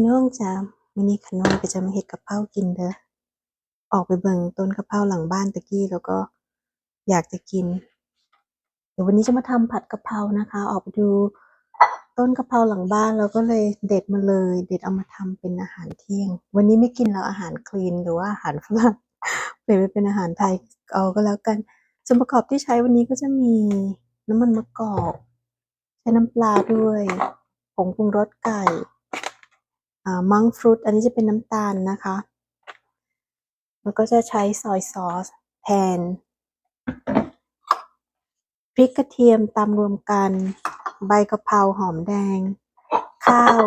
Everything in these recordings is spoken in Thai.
พี่น้องจ้ามื้อนี้ขน้อยก็จะมาเฮ็ดกะเพรากินเด้อ ออกไปเบิ่งต้นกะเพราหลังบ้านตะกี้แล้วก็อยากจะกิน เดี๋ยววันนี้จะมาทำผัดกะเพรานะคะ ออกไปดูต้นกะเพราหลังบ้านแล้วก็เลยเด็ดมาเลย เด็ดเอามาทำเป็นอาหารเที่ยง วันนี้ไม่กินแล้วอาหารคลีนหรือว่าอาหารฝรั่งเปลี่ยนไปเป็นอาหารไทยเอาก็แล้วกันส่วนประกอบที่ใช้วันนี้ก็จะมีน้ำมันมะกอก ใช้น้ำปลาด้วยผงปรุงรสไก่ มังฟรุตอันนี้จะเป็นน้ำตาลนะคะ แล้วก็จะใช้ซอยซอสแทนพริกกระเทียมตำรวมกัน ใบกะเพราหอมแดง ข้าว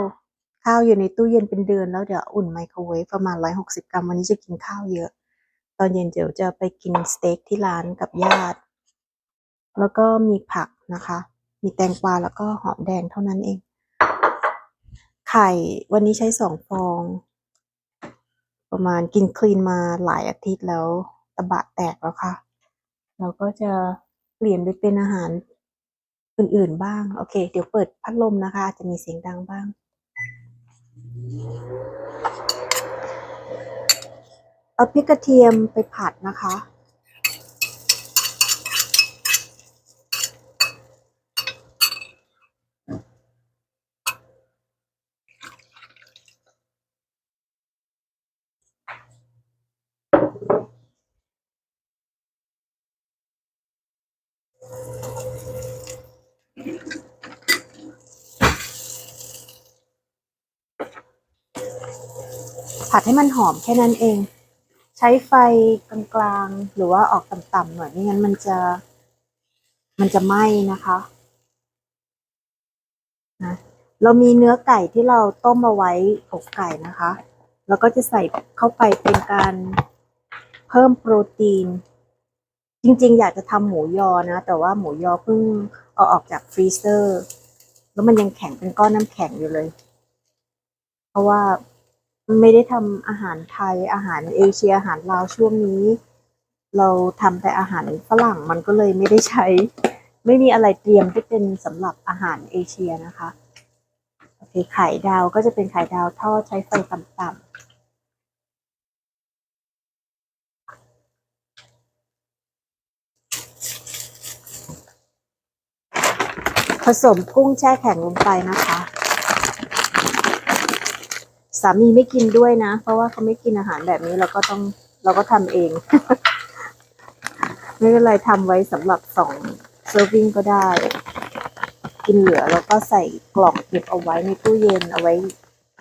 ข้าวอยู่ในตู้เย็นเป็นเดือนแล้วเดี๋ยวอุ่นไมโครเวฟประมาณ 160 กรัม วันนี้จะกินข้าวเยอะ ตอนเย็นเดี๋ยวจะไปกินสเต็กที่ร้านกับญาติ แล้วก็มีผักนะคะ มีแตงกวาแล้วก็หอมแดงเท่านั้นเอง ไข่วันนี้ใช้สองฟอง ประมาณกินคลีนมาหลายอาทิตย์แล้วตะบะแตกแล้วค่ะ เราก็จะเปลี่ยนไปเป็นอาหารอื่นๆบ้าง โอเค เดี๋ยวเปิดพัดลมนะคะอาจจะมีเสียงดังบ้าง เอาพริกกระเทียมไปผัดนะคะ ผัดให้มันหอมแค่นั้นเอง ใช้ไฟกลางๆหรือว่าออกต่ำๆหน่อยไม่งั้นมันจะ มันจะไหม้นะคะนะเรามีเนื้อไก่ที่เราต้มเอาไว้อกไก่นะคะ แล้วก็จะใส่เข้าไปเป็นการเพิ่มโปรตีน จริงๆ อยากจะทำหมูยอนะ แต่ว่าหมูยอเพิ่งเอาออกจากฟรีเซอร์ แล้วมันยังแข็งเป็นก้อนน้ำแข็งอยู่เลย เพราะว่า ไม่ได้ทำอาหารไทยอาหารเอเชียอาหารลาวช่วงนี้ เราทำแต่อาหารฝรั่งมันก็เลยไม่ได้ใช้ ไม่มีอะไรเตรียมที่เป็นสำหรับอาหารเอเชียนะคะโอเคไข่ดาวก็จะเป็นไข่ดาวทอดใช้ไฟต่ำๆผสมกุ้งแช่แข็งลงไปนะคะ สามีไม่กินด้วยนะ เพราะว่าเขาไม่กินอาหารแบบนี้เราก็ต้องเราก็ทำเอง ไม่เป็นไรทำไว้สำหรับสองเซอร์วิงก็ได้ กินเหลือแล้วก็ใส่กล่องเก็บเอาไว้ในตู้เย็นเอาไว้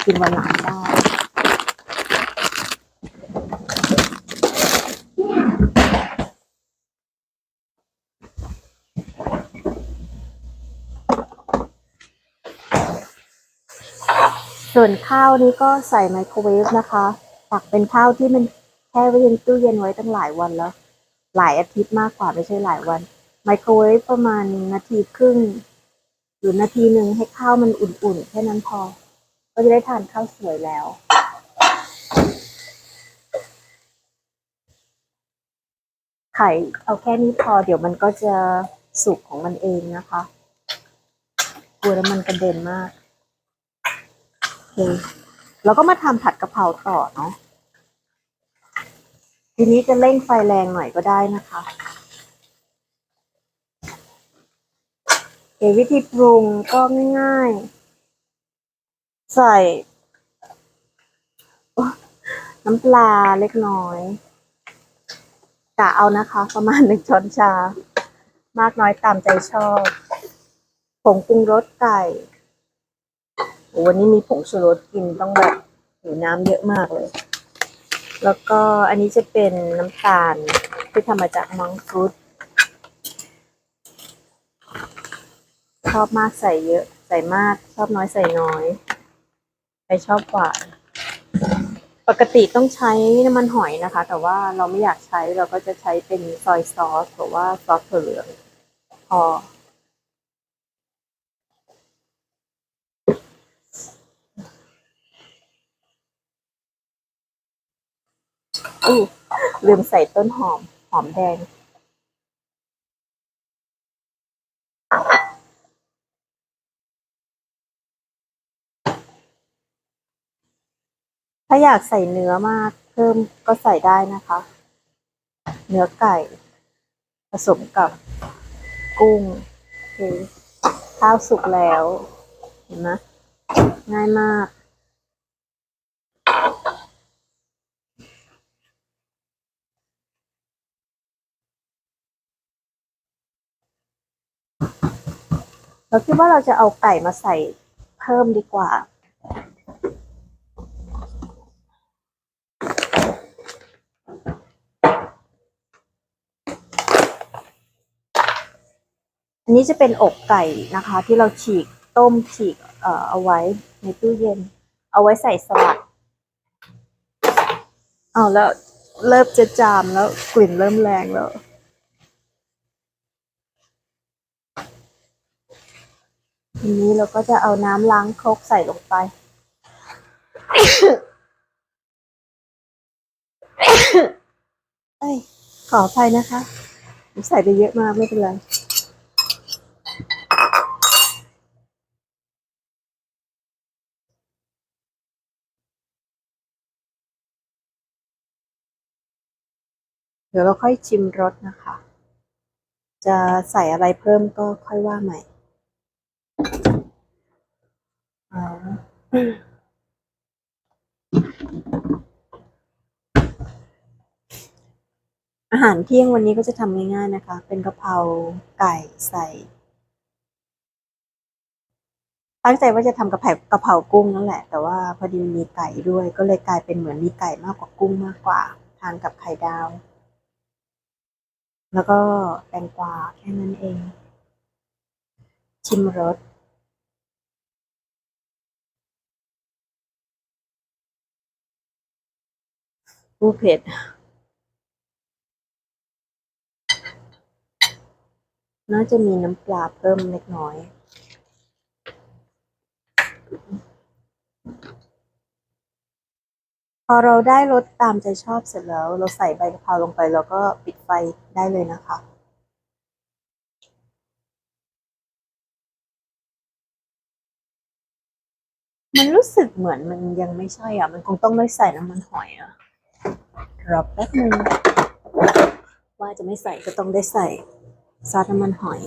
กินวันหลังได้ ส่วนข้าวนี้ก็ใส่ไมโครเวฟนะคะตักเป็นข้าวที่มันแช่ไว้ในตู้เย็นไว้ตั้งหลายวันแล้ว หลายอาทิตย์มากกว่าไม่ใช่หลายวัน ไมโครเวฟประมาณนาทีครึ่งหรือนาทีหนึ่งให้ข้าวมันอุ่นๆ แค่นั้นพอ ก็จะได้ทานข้าวสวยแล้ว ไข่เอาแค่นี้พอเดี๋ยวมันก็จะสุกของมันเองนะคะกลัวแล้วมันกระเด็นมาก เคแล้วก็มาทำผัดกะเพราต่อเนาะทีนี้จะเร่งไฟแรงหน่อยก็ได้นะคะเอวิธีปรุงก็ง่ายๆ ใส่ น้ำปลาเล็กน้อยกะเอานะคะ ประมาณหนึ่งช้อนชา มากน้อยตามใจชอบผงปรุงรสไก่ วันนี้มีผงชูรสกินต้องแบบหิวน้ำเยอะมากเลย แล้วก็อันนี้จะเป็นน้ำตาลที่ทำมาจากมังคุดชอบมากใส่เยอะ ใส่มาก ชอบน้อยใส่น้อยใครชอบหวานปกติต้องใช้น้ำมันหอยนะคะ แต่ว่าเราไม่อยากใช้เราก็จะใช้เป็นซอยซอสหรือว่าซอสถั่วเหลืองพอ อู้ลืมใส่ต้นหอม หอมแดง ถ้าอยากใส่เนื้อมาก เพิ่มก็ใส่ได้นะคะ เนื้อไก่ ผสมกับกุ้งข้าวสุกแล้ว เห็นไหมง่ายมาก เราคิดว่าเราจะเอาไก่มาใส่เพิ่มดีกว่า อันนี้จะเป็นอกไก่นะคะ ที่เราฉีกต้มฉีกเอ่อเอาไว้ในตู้เย็น เอาไว้ใส่สลัดเอาแล้วเริ่มจะจามแล้วกลิ่นเริ่มแรงแล้ว ทีนี้เราก็จะเอาน้ำล้างครกใส่ลงไป เอ้ย ขออภัยนะคะผมใส่ไปเยอะมากไม่เป็นไรเดี๋ยวเราค่อยชิมรสนะคะ จะใส่อะไรเพิ่มก็ค่อยว่าใหม่ อาหารเที่ยงวันนี้ก็จะทำง่ายๆนะคะ เป็นกะเพราไก่ใส่ ตั้งใจว่าจะทำกะเพรากะเพรากุ้งนั่นแหละ แต่ว่าพอดีมีไก่ด้วย ก็เลยกลายเป็นเหมือนมีไก่มากกว่ากุ้งมากกว่า ทานกับไข่ดาว แล้วก็แตงกวาแค่นั้นเอง ชิมรส ผู้เผ็ด น่าจะมีน้ำปลาเพิ่มเล็กน้อย พอเราได้รสตามใจชอบเสร็จแล้ว เราใส่ใบกะเพราลงไปแล้วก็ปิดไฟได้เลยนะคะมันรู้สึกเหมือนมันยังไม่ใช่อะ มันคงต้องได้ใส่น้ำมันหอยอะ รอแป๊บนึงว่าจะไม่ใส่ก็ต้องได้ใส่ซอสน้ำมันหอย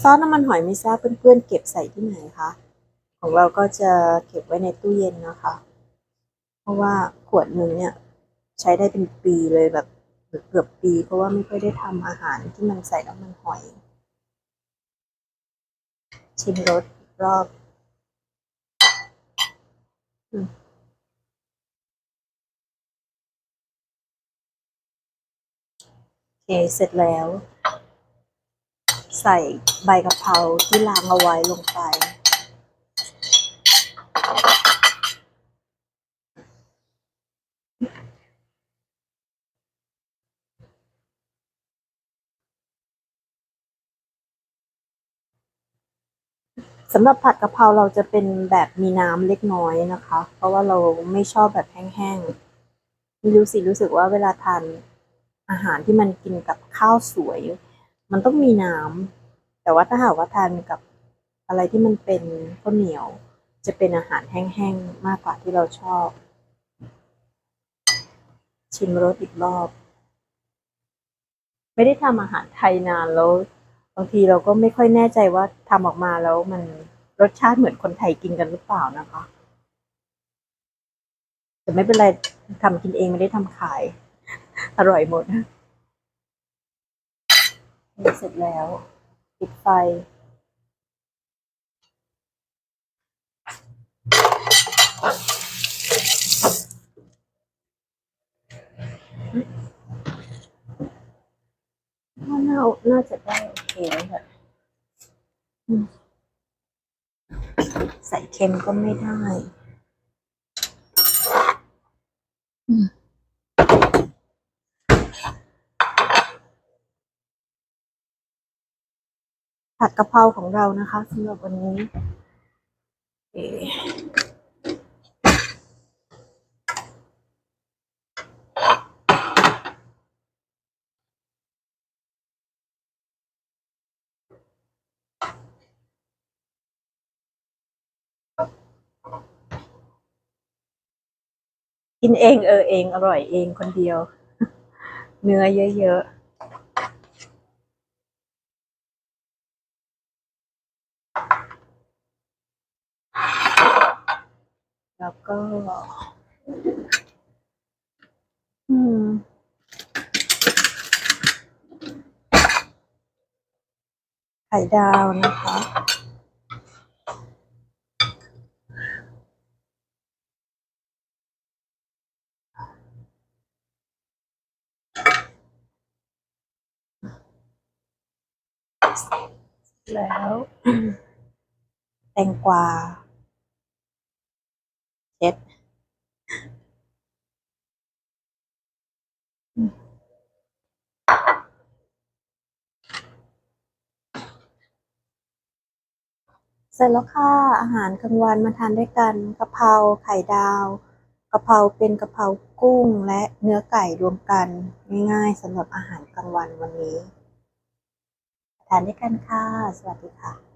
ซอสน้ำมันหอยไม่ทราบเพื่อนๆเก็บใส่ที่ไหนคะ ของเราก็จะเก็บไว้ในตู้เย็นนะคะ เพราะว่าขวดหนึ่งเนี่ย ใช้ได้เป็นปีเลยแบบเกือบปี เพราะว่าไม่ค่อยได้ทำอาหารที่มันใส่น้ำมันหอย ชิมรสรอบโอเคเสร็จแล้ว ใส่ใบกะเพราที่ล้างเอาไว้ลงไป สำหรับผัดกะเพราเราจะเป็นแบบมีน้ำเล็กน้อยนะคะ เพราะว่าเราไม่ชอบแบบแห้งๆไม่รู้สิรู้สึกว่าเวลาทานอาหารที่มันกินกับข้าวสวย มันต้องมีน้ำแต่ว่าถ้าหากว่าทานกับอะไรที่มันเป็นข้าวเหนียว จะเป็นอาหารแห้งๆมากกว่าที่เราชอบ ชิมรสอีกรอบ ไม่ได้ทำอาหารไทยนานแล้ว บางทีเราก็ไม่ค่อยแน่ใจว่าทำออกมาแล้วมันรสชาติเหมือนคนไทยกินกันหรือเปล่านะคะแต่ไม่เป็นไรทำกินเองไม่ได้ทำขาย อร่อยหมดเสร็จแล้วปิดไฟ น่าน่าจะได้ โอเคแล้วแหละอืมใส่เค็มก็ไม่ได้อืมผัดกะเพราของเรานะคะสำหรับวันนี้ กินเองเออเองอร่อยเองคนเดียว เนื้อเยอะๆแล้วก็ อืม ไข่ดาวนะคะ แล้ว แตงกวาเช็ดเสร็จแล้วค่ะอาหารกลางวันมาทานด้วยกันกะเพราไข่ดาวกะเพราเป็นกะเพรากุ้งและเนื้อไก่รวมกันง่ายๆสำหรับอาหารกลางวันวันนี้ ทานด้วยกันค่ะ สวัสดีค่ะ